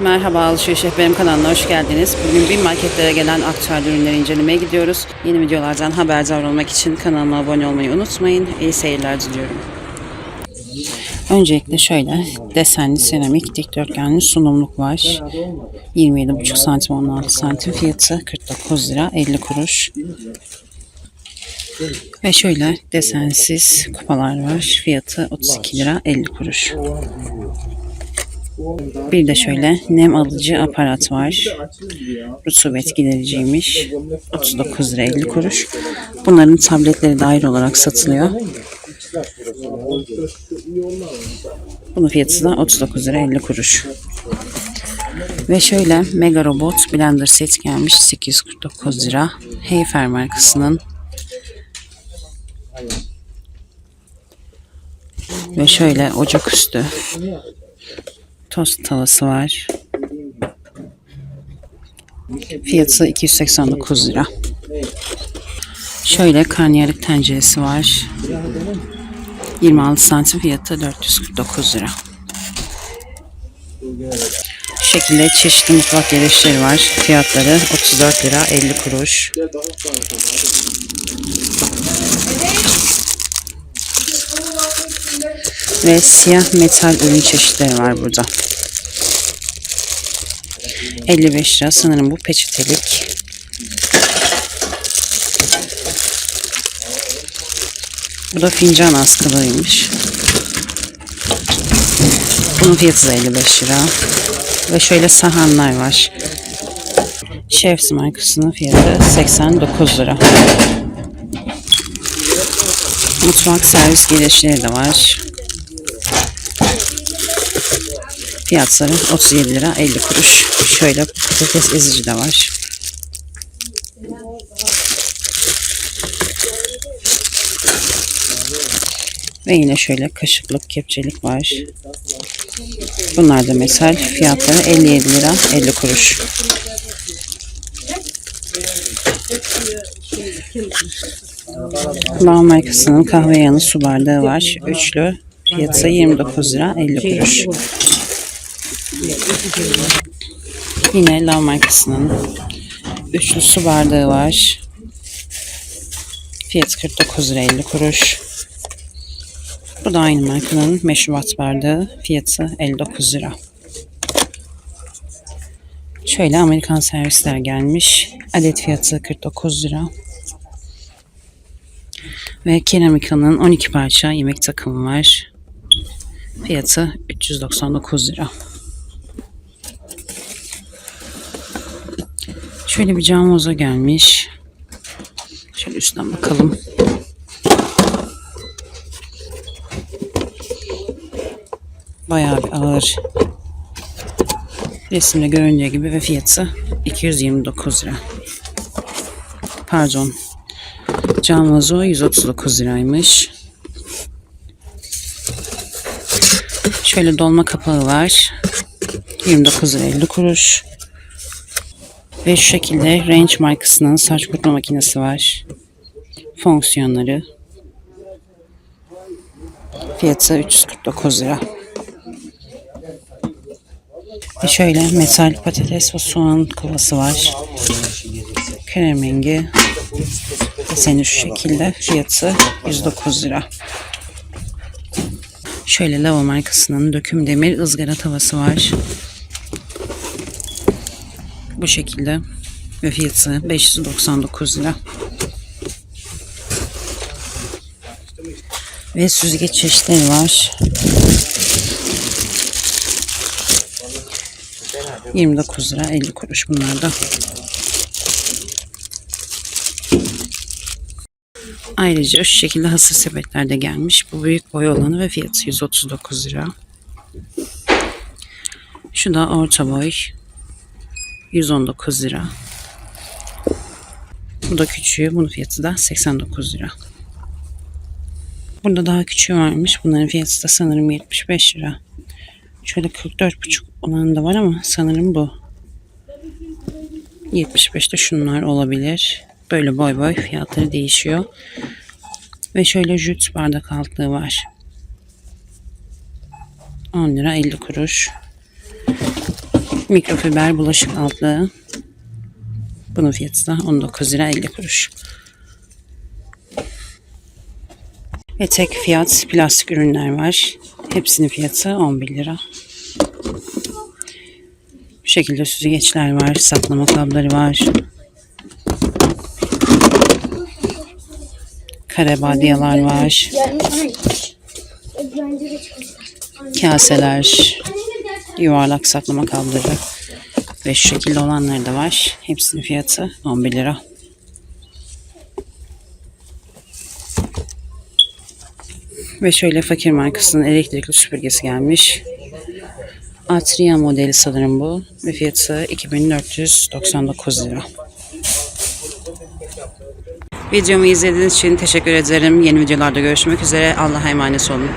Merhaba Alışveriş Rehberim kanalına hoş geldiniz. Bugün bin marketlere gelen aktüel ürünleri incelemeye gidiyoruz. Yeni videolardan haberdar olmak için kanalıma abone olmayı unutmayın. İyi seyirler diliyorum. Öncelikle şöyle desenli seramik dikdörtgenli sunumluk var. 27,5 santim 16 santim fiyatı 49 lira 50 kuruş. Ve şöyle desensiz kupalar var. Fiyatı 32 lira 50 kuruş. Bir de şöyle nem alıcı aparat var. Rutubet gidericiymiş. 39 lira 50 kuruş. Bunların tabletleri de ayrı olarak satılıyor. Bunun fiyatı da 39 lira 50 kuruş. Ve şöyle Mega Robot Blender set gelmiş 849 lira. Heyfer markasının. Ve şöyle ocaküstü tost tavası var. Fiyatı 289 lira. Şöyle karnıyarık tenceresi var. 26 santim fiyatı 449 lira. Bu şekilde çeşitli mutfak gereçleri var. Fiyatları 34 lira 50 kuruş. Ve siyah metal ürün çeşitleri var burada. 55 lira sanırım bu peçetelik. Bu da fincan askılıymış. Bunun fiyatı da 55 lira. Ve şöyle sahanlar var. Chef's markasının fiyatı 89 lira. Mutfak servis gereçleri de var. Fiyatları 37 lira 50 kuruş. Şöyle patates ezici de var. Ve yine şöyle kaşıklık, kepçelik var. Bunlar da metal. Fiyatları 57 lira 50 kuruş. Lau markasının kahve yanı su bardağı var. Üçlü. Fiyatı 29 lira 50 kuruş. Yine Lau markasının üçlü su bardağı var. Fiyatı 49 lira 50 kuruş. Bu da aynı markanın meşrubat bardağı. Fiyatı 59 lira. Şöyle Amerikan servisler gelmiş. Adet fiyatı 49 lira. Ve Keramika'nın 12 parça yemek takımı var. Fiyatı 399 lira. Şöyle bir cam gelmiş. Şöyle üstten bakalım. Bayağı bir ağır. Resimde göründüğü gibi ve fiyatı 229 lira. Pardon. Cam vazo 139 liraymış. Şöyle dolma kapağı var. 29 lira 50 kuruş. Ve şu şekilde Range markasının saç kurutma makinesi var. Fonksiyonları. Fiyatı 349 lira. Ve şöyle metal patates ve soğan kovası var. Krem rengi. Deseni şu şekilde. Fiyatı 109 lira. Şöyle Lava markasının döküm demir ızgara tavası var. Bu şekilde. Ve fiyatı 599 lira. Ve süzgeç çeşitleri var. 29 lira 50 kuruş bunlar da. Ayrıca şu şekilde hasır sepetler de gelmiş. Bu büyük boy olanı ve fiyatı 139 lira. Şu da orta boy. 119 lira. Bu da küçüğü. Bunun fiyatı da 89 lira. Burada daha küçüğü varmış. Bunların fiyatı da sanırım 75 lira. Şöyle 44,5 olan da var ama sanırım bu. 75'te şunlar olabilir. Böyle boy boy fiyatları değişiyor. Ve şöyle jüt bardak altlığı var. 10 lira 50 kuruş. Mikrofiber bulaşık altlığı. Bunun fiyatı da 19 lira 50 kuruş. Ve tek fiyat plastik ürünler var. Hepsinin fiyatı 11 lira. Bu şekilde süzgeçler var. Saklama kabları var. Kare badyalar var. Kaseler. Yuvarlak saklama kabları. Ve şu şekilde olanları da var. Hepsinin fiyatı 11 lira. Ve şöyle fakir markasının elektrikli süpürgesi gelmiş. Atria modeli sanırım bu. Ve fiyatı 2499 lira. Videomu izlediğiniz için teşekkür ederim. Yeni videolarda görüşmek üzere. Allah'a emanet olun.